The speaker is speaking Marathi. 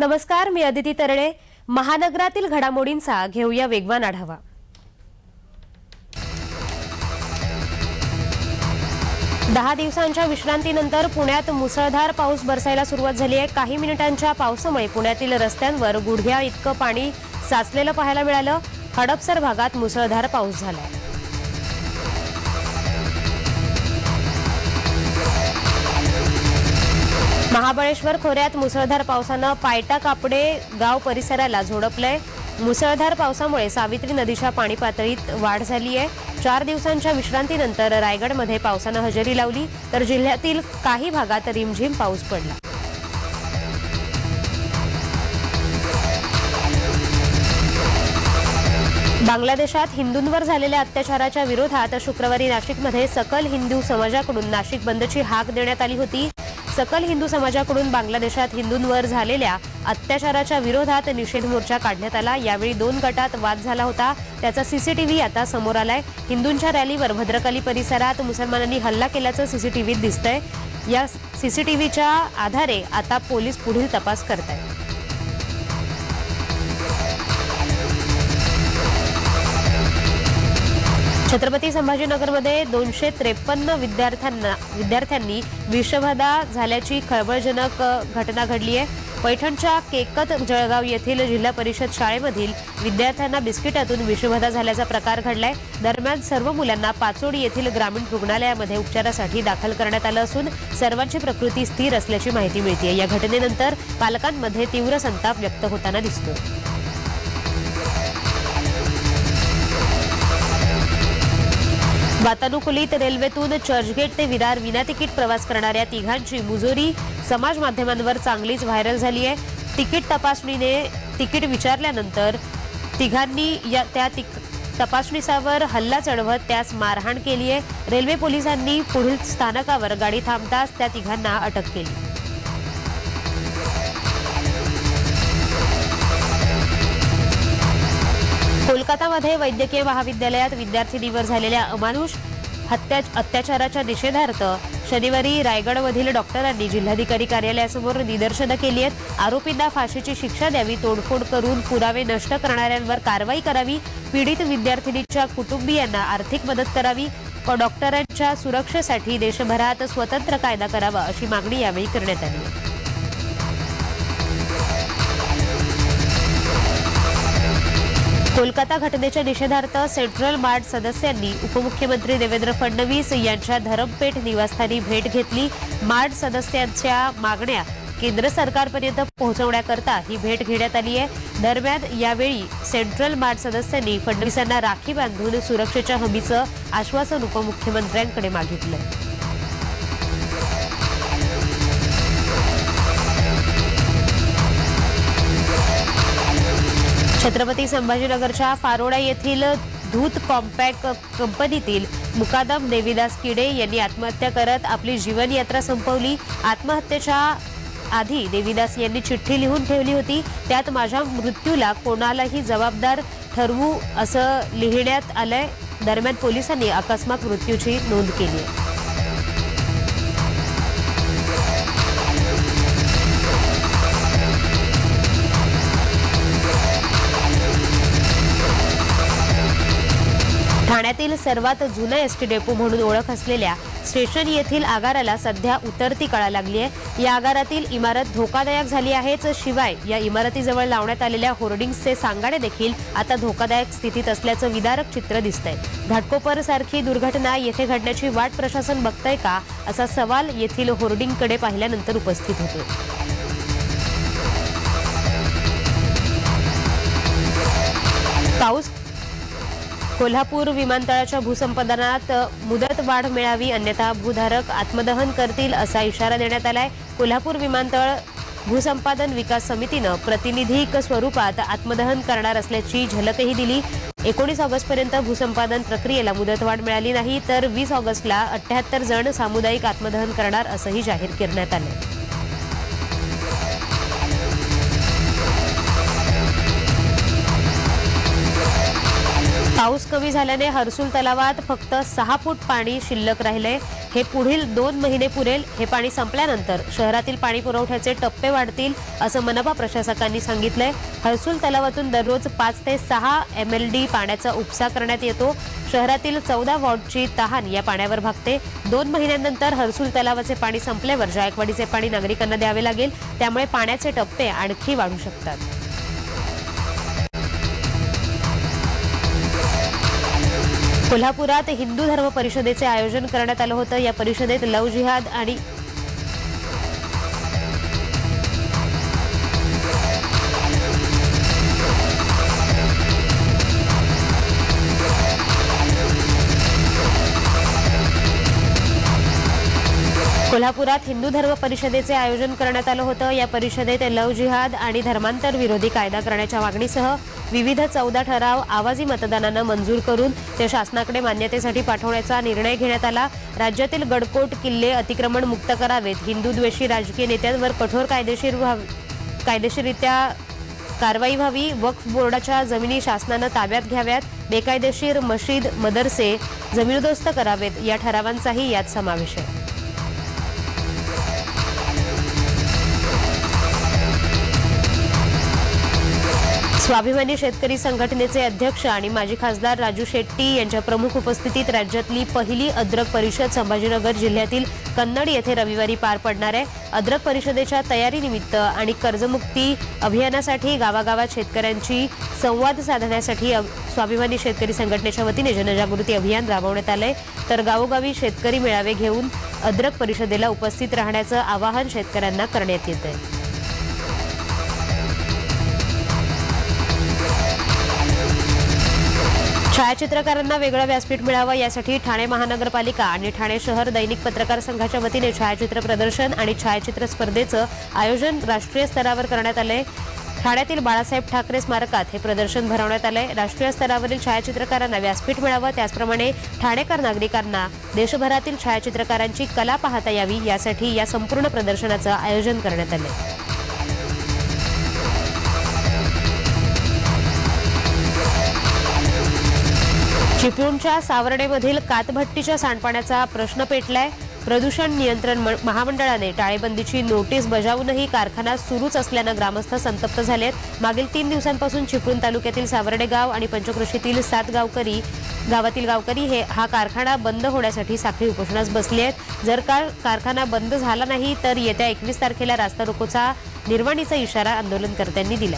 नमस्कार मी अदिती तरणे. महानगरातील घडामोडींचा घेऊया वेगवान आढावा. दहा दिवसांच्या विश्रांतीनंतर पुण्यात मुसळधार पाऊस बरसायला सुरुवात झाली आहे. काही मिनिटांच्या पावसामुळे पुण्यातील रस्त्यांवर गुडघ्या इतकं पाणी साचलेलं पाहायला मिळालं. हडपसर भागात मुसळधार पाऊस झाला आहे महाबळेश्वर खोऱ्यात मुसळधार पावसानं पायटा कापडे गाव परिसराला झोडपलंय. मुसळधार पावसामुळे सावित्री नदीच्या पाणी पातळीत वाढ झाली आहे. चार दिवसांच्या विश्रांतीनंतर रायगडमध्ये पावसानं हजेरी लावली तर जिल्ह्यातील काही भागात रिमझिम पाऊस पडला. बांगलादेशात हिंदूंवर झालेल्या अत्याचाराच्या विरोधात शुक्रवारी नाशिकमध्ये सकल हिंदू समाजाकडून नाशिक बंदची हाक देण्यात आली होती. सकल हिंदू समाजाकडून बांगलादेशात हिंदूंवर झालेल्या अत्याचाराच्या विरोधात निषेध मोर्चा काढण्यात आला. यावेळी दोन गटात वाद झाला होता. त्याचा सीसीटीव्ही आता समोर आलाय. हिंदूंच्या रॅलीवर भद्रकाली परिसरात मुसलमानांनी हल्ला केल्याचं सीसीटीव्हीत दिसतंय. या सीसीटीव्हीच्या आधारे आता पोलीस पुढील तपास करत आहेत छत्रपती संभाजीनगरमध्ये दोनशे त्रेपन्न विद्यार्थ्यांना विद्यार्थ्यांनी विषबाधा झाल्याची खळबळजनक घटना घडली आहे. पैठणच्या केकत जळगाव येथील जिल्हा परिषद शाळेमधील विद्यार्थ्यांना बिस्किटातून विषबाधा झाल्याचा प्रकार घडलाय. दरम्यान सर्व मुलांना पाचोडी येथील ग्रामीण रुग्णालयामध्ये उपचारासाठी दाखल करण्यात आलं असून सर्वांची प्रकृती स्थिर असल्याची माहिती मिळते या घटनेनंतर पालकांमध्ये तीव्र संताप व्यक्त होताना दिसतो वातानुकूलित रेल्वेतून चर्चगेट ते विरार विना तिकीट प्रवास करणाऱ्या तिघांची मुजोरी समाज माध्यमांवर चांगलीच व्हायरल झाली आहे. तिकीट तपासणीने तिकीट विचारल्यानंतर तिघांनी या त्या तिक तपासणीसावर हल्ला चढवत त्यास मारहाण केली आहे. रेल्वे पोलिसांनी पुढील स्थानकावर गाडी थांबताच त्या तिघांना अटक केली. कोलकातामध्ये वैद्यकीय महाविद्यालयात विद्यार्थिनीवर झालेल्या अमानुष हत्या अत्याचाराच्या निषेधार्थ शनिवारी रायगडमधील डॉक्टरांनी जिल्हाधिकारी कार्यालयासमोर निदर्शनं केली आहेत. आरोपींना फाशीची शिक्षा द्यावी तोडफोड करून पुरावे नष्ट करणाऱ्यांवर कारवाई करावी पीडित विद्यार्थिनीच्या कुटुंबियांना आर्थिक मदत करावी व डॉक्टरांच्या सुरक्षेसाठी देशभरात स्वतंत्र कायदा करावा अशी मागणी यावेळी करण्यात आली. कोलकाता घटनेच्या निषेधार्थ सेंट्रल मार्ट सदस्यांनी उपमुख्यमंत्री देवेंद्र फडणवीस यांच्या धरमपेठ निवासस्थानी भेट घेतली. मार्ट सदस्यांच्या मागण्या केंद्र सरकारपर्यंत पोहोचवण्याकरता ही भेट घेण्यात आली आहे. दरम्यान यावेळी सेंट्रल मार्ट सदस्यांनी फडणवीसांना राखी बांधून सुरक्षेच्या हमीचं आश्वासन उपमुख्यमंत्र्यांकडे मागितलं. छत्रपती संभाजीनगरच्या फारोडा येथील धूत कॉम्पॅक्ट कंपनीतील मुकादम देवीदास किडे यांनी आत्महत्या करत आपली जीवनयात्रा संपवली. आत्महत्येच्या आधी देवीदास यांनी चिठ्ठी लिहून ठेवली होती. त्यात माझ्या मृत्यूला कोणालाही जबाबदार ठरवू असं लिहिण्यात आलंय. दरम्यान पोलिसांनी अकस्मात मृत्यूची नोंद केली आहे. ठाण्यातील सर्वात जुन्या एस टी डेपो म्हणून ओळख असलेल्या स्टेशन येथील आगाराला सध्या उतरती कळा लागली आहे. या आगारातील इमारत धोकादायक झाली आहेच. शिवाय या इमारतीजवळ लावण्यात आलेल्या होर्डिंग्सचे सांगाडे देखील आता धोकादायक स्थितीत असल्याचं विदारक चित्र दिसतंय. घाटकोपर सारखी दुर्घटना येथे घडण्याची वाट प्रशासन बघतंय का असा सवाल येथील होर्डिंगकडे पाहिल्यानंतर उपस्थित होतो. पाऊस कोल्हापूर विमानतळाच्या भूसंपादनात मुदत वाढ मिळावी अन्यथा भूधारक आत्मदहन करतील असा इशारा देण्यात आलाय. कोल्हापूर विमानतळ भूसंपादन विकास समितीनं प्रतिनिधिक स्वरूपात आत्मदहन करणार असल्याची झलकही दिली. एकोणीस ऑगस्टपर्यंत भूसंपादन प्रक्रियेला मुदतवाढ मिळाली नाही तर वीस ऑगस्टला अठ्ठ्याहत्तर जण सामुदायिक आत्मदहन करणार असंही जाहीर करण्यात आलं पाऊस कमी झाल्याने हर्सुल तलावात फक्त सहा फूट पाणी शिल्लक राहिले. हे पुढील दोन महिने पुरेल. हे पाणी संपल्यानंतर शहरातील पाणी पुरवठ्याचे टप्पे वाढतील असं मनपा प्रशासकांनी सांगितलंय. हर्सुल तलावातून दररोज पाच ते सहा एम एल डी पाण्याचा उपसा करण्यात येतो. शहरातील चौदा वॉर्डची तहान या पाण्यावर भागते. दोन महिन्यानंतर हर्सुल तलावाचे पाणी संपल्यावर जायकवाडीचे पाणी नागरिकांना द्यावे लागेल. त्यामुळे पाण्याचे टप्पे आणखी वाढू शकतात. कोल्हापुरात हिंदू धर्म परिषदेचे आयोजन करण्यात आलं होतं. या परिषदेत लव जिहाद आणि कोल्हापुरात हिंदू धर्म परिषदेचे आयोजन करण्यात आलं होतं. या परिषदेत लव जिहाद आणि धर्मांतर विरोधी कायदा करण्याच्या मागणीसह विविध चौदा ठराव आवाजी मतदानानं मंजूर करून ते शासनाकडे मान्यतेसाठी पाठवण्याचा निर्णय घेण्यात आला. राज्यातील गडकोट किल्ले अतिक्रमण मुक्त करावेत. हिंदूद्वेषी राजकीय नेत्यांवर कठोर कायदेशीर व्हाव- कायदेशीररित्या कारवाई व्हावी. वक्फ बोर्डाच्या जमिनी शासनानं ताब्यात घ्याव्यात. बेकायदेशीर मशीद मदरसे जमीनदोस्त करावेत. या ठरावांचाही यात समावेश आहे. स्वाभिमानी शेतकरी संघटनेचे अध्यक्ष आणि माजी खासदार राजू शेट्टी यांच्या प्रमुख उपस्थितीत राज्यातली पहिली अद्रक परिषद संभाजीनगर जिल्ह्यातील कन्नड येथे रविवारी पार पडणार आहे. अद्रक परिषदेच्या तयारीनिमित्त आणि कर्जमुक्ती अभियानासाठी गावागावात शेतकऱ्यांची संवाद साधण्यासाठी स्वाभिमानी शेतकरी संघटनेच्या वतीने जनजागृती अभियान राबवण्यात आलंय. तर गावोगावी शेतकरी मेळावे घेऊन अद्रक परिषदेला उपस्थित राहण्याचं आवाहन शेतकऱ्यांना करण्यात येत आहे छायाचित्रकारांना वेगळं व्यासपीठ मिळावं यासाठी ठाणे महानगरपालिका आणि ठाणे शहर दैनिक पत्रकार संघाच्या वतीने छायाचित्र प्रदर्शन आणि छायाचित्र स्पर्धेचं आयोजन राष्ट्रीय स्तरावर करण्यात आलंय. ठाण्यातील बाळासाहेब ठाकरे स्मारकात हे प्रदर्शन भरवण्यात आलंय. राष्ट्रीय स्तरावरील छायाचित्रकारांना व्यासपीठ मिळावं. त्याचप्रमाणे ठाणेकर नागरिकांना देशभरातील छायाचित्रकारांची कला पाहता यावी यासाठी या संपूर्ण प्रदर्शनाचं आयोजन करण्यात आलंय. चिपळूणच्या सावर्डेमधील कातभट्टीच्या सांडपाण्याचा प्रश्न पेटलाय. प्रदूषण नियंत्रण म- महामंडळाने टाळेबंदीची नोटीस बजावूनही कारखाना सुरूच असल्यानं ग्रामस्थ संतप्त झाले आहेत मागील तीन दिवसांपासून चिपळूण तालुक्यातील सावर्डे गाव आणि पंचकृषीतील सात गावकरी गावातील गावकरी हे हा कारखाना बंद होण्यासाठी साखळी उपोषणास बसले आहेत. जर का कारखाना बंद झाला नाही तर येत्या एकवीस तारखेला रास्ता रोकोचा निर्वाणीचा इशारा आंदोलनकर्त्यांनी दिला